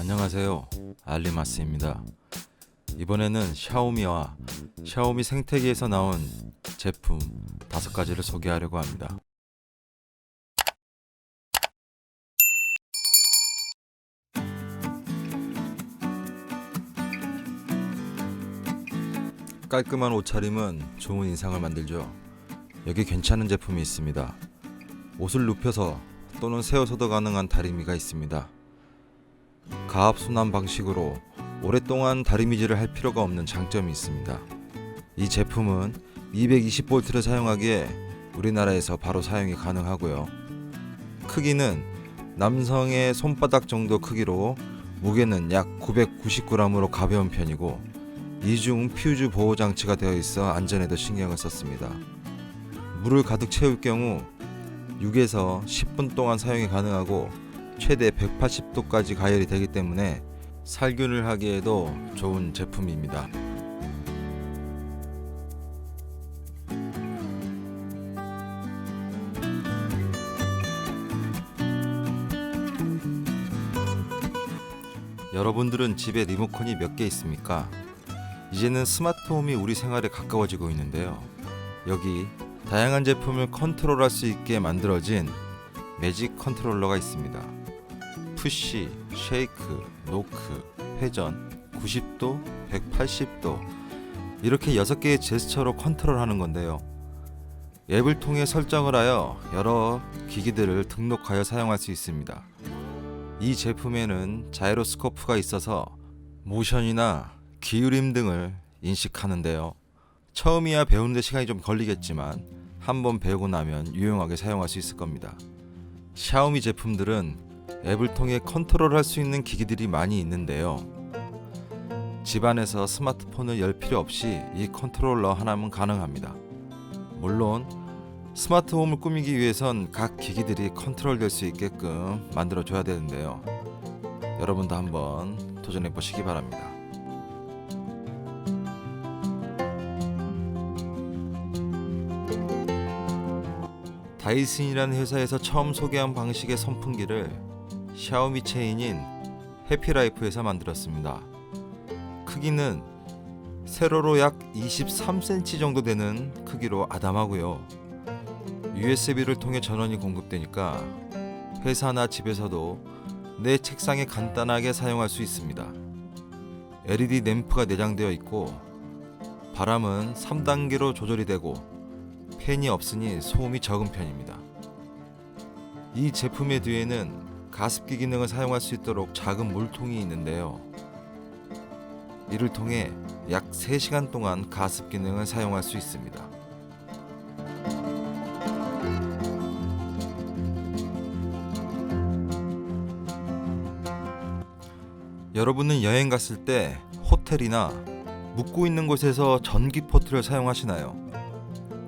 안녕하세요. 알리마스입니다. 이번에는 샤오미와 샤오미 생태계에서 나온 제품 다섯 가지를 소개하려고 합니다. 깔끔한 옷차림은 좋은 인상을 만들죠. 여기 괜찮은 제품이 있습니다. 옷을 눕혀서 또는 세워서도 가능한 다리미가 있습니다. 가압 순환 방식으로 오랫동안 다리미질을 할 필요가 없는 장점이 있습니다. 이 제품은 220V를 사용하기에 우리나라에서 바로 사용이 가능하고요. 크기는 남성의 손바닥 정도 크기로 무게는 약 990g으로 가벼운 편이고 이중 퓨즈 보호 장치가 되어 있어 안전에도 신경을 썼습니다. 물을 가득 채울 경우 6에서 10분 동안 사용이 가능하고 최대 180도까지 가열이 되기 때문에 살균을 하기에도 좋은 제품입니다. 여러분들은 집에 리모컨이 몇 개 있습니까? 이제는 스마트홈이 우리 생활에 가까워지고 있는데요. 여기 다양한 제품을 컨트롤할 수 있게 만들어진 매직 컨트롤러가 있습니다. 푸시, 쉐이크, 노크, 회전, 90도, 180도 이렇게 6개의 제스처로 컨트롤하는 건데요. 앱을 통해 설정을 하여 여러 기기들을 등록하여 사용할 수 있습니다. 이 제품에는 자이로스코프가 있어서 모션이나 기울임 등을 인식하는데요. 처음이야 배우는데 시간이 좀 걸리겠지만 한번 배우고 나면 유용하게 사용할 수 있을 겁니다. 샤오미 제품들은 앱을 통해 컨트롤할 수 있는 기기들이 많이 있는데요. 집안에서 스마트폰을 열 필요 없이 이 컨트롤러 하나면 가능합니다. 물론 스마트홈을 꾸미기 위해선 각 기기들이 컨트롤될 수 있게끔 만들어 줘야 되는데요. 여러분도 한번 도전해 보시기 바랍니다. 다이슨이라는 회사에서 처음 소개한 방식의 선풍기를 샤오미 체인인 해피라이프에서 만들었습니다. 크기는 세로로 약 23cm 정도 되는 크기로 아담하고요. USB를 통해 전원이 공급되니까 회사나 집에서도 내 책상에 간단하게 사용할 수 있습니다. LED 램프가 내장되어 있고 바람은 3단계로 조절이 되고 팬이 없으니 소음이 적은 편입니다. 이 제품의 뒤에는 가습기 기능을 사용할 수 있도록 작은 물통이 있는데요. 이를 통해 약 3시간 동안 가습 기능을 사용할 수 있습니다. 여러분은 여행 갔을 때 호텔이나 묵고 있는 곳에서 전기 포트를 사용하시나요?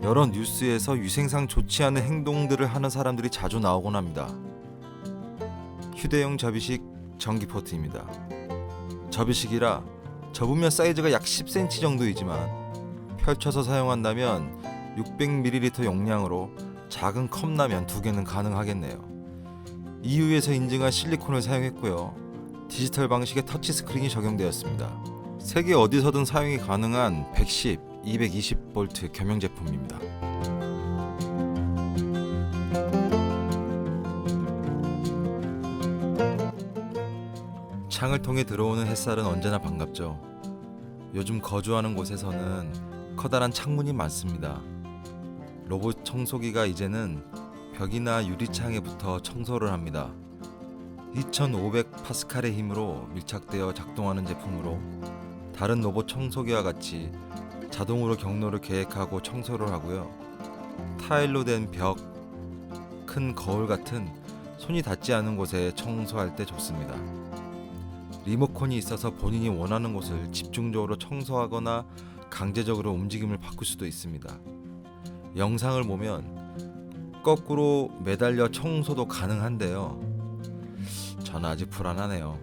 여러 뉴스에서 위생상 좋지 않은 행동들을 하는 사람들이 자주 나오곤 합니다. 휴대용 접이식 전기 포트입니다. 접이식이라 접으면 사이즈가 약 10cm 정도이지만 펼쳐서 사용한다면 600ml 용량으로 작은 컵라면 두 개는 가능하겠네요. EU에서 인증한 실리콘을 사용했고요. 디지털 방식의 터치 스크린이 적용되었습니다. 세계 어디서든 사용이 가능한 110, 220V 겸용 제품입니다. 창을 통해 들어오는 햇살은 언제나 반갑죠. 요즘 거주하는 곳에서는 커다란 창문이 많습니다. 로봇 청소기가 이제는 벽이나 유리창에 붙어 청소를 합니다. 2500 파스칼의 힘으로 밀착되어 작동하는 제품으로 다른 로봇 청소기와 같이 자동으로 경로를 계획하고 청소를 하고요. 타일로 된 벽, 큰 거울 같은 손이 닿지 않은 곳에 청소할 때 좋습니다. 리모컨이 있어서 본인이 원하는 곳을 집중적으로 청소하거나 강제적으로 움직임을 바꿀 수도 있습니다. 영상을 보면 거꾸로 매달려 청소도 가능한데요. 저는 아직 불안하네요.